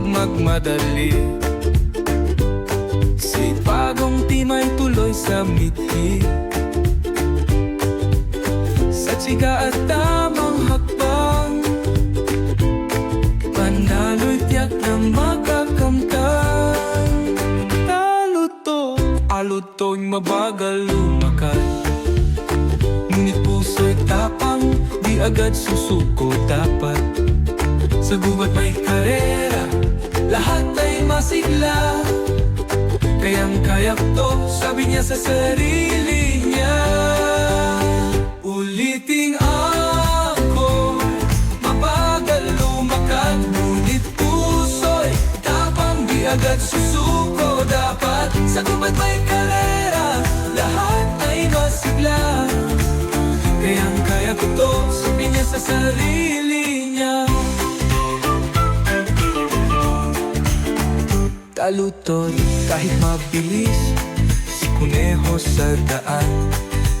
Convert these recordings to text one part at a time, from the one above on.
magmadali. Si Pagong Timay tuloy sa mithi Sa tsika at tamang hakbang Panalo'y tiyak na makakamtan. Talo to, alo mabagal lumakad Ngunit puso'y tapang, di agad susuko dapat Sa gubat may karera, lahat ay masigla. Kayang kaya to, sabi niya sa sarili niya. Uliting ako, mabagal lumakad Ngunit puso'y tapang, di agad susuko. Dapat Sa gubat may karera, lahat ay masigla. Kayang kaya ko to, sabi niya sa sarili niya Talutot kahit mabilis Si Kuneho sa daan.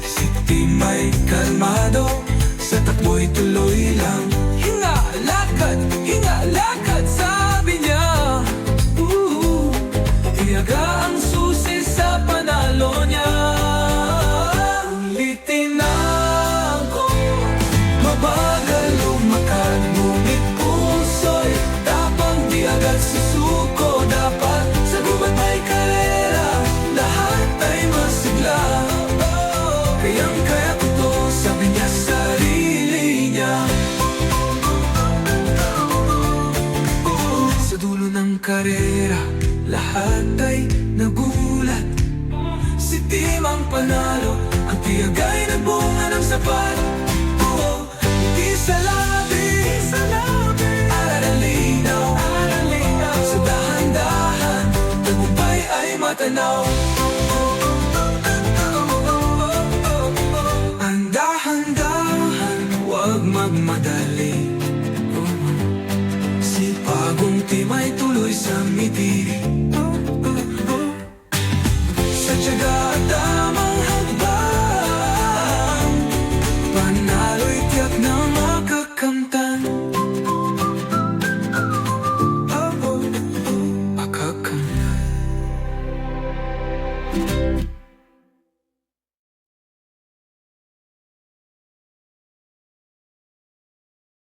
Si Timay kalmado Sa takbo'y tuloy lang. Hinga, lakad, hinga, lakad Kayang kaya ko to Sabi sa sarili niya. Sa dulo ng karera Lahat ay nagulat. Si Timang panalo Ang tiyagay na bunga ng sapat. Oo, Di sa labi ang linaw Sa dahan-dahan Tagumpay ay matanaw magmadali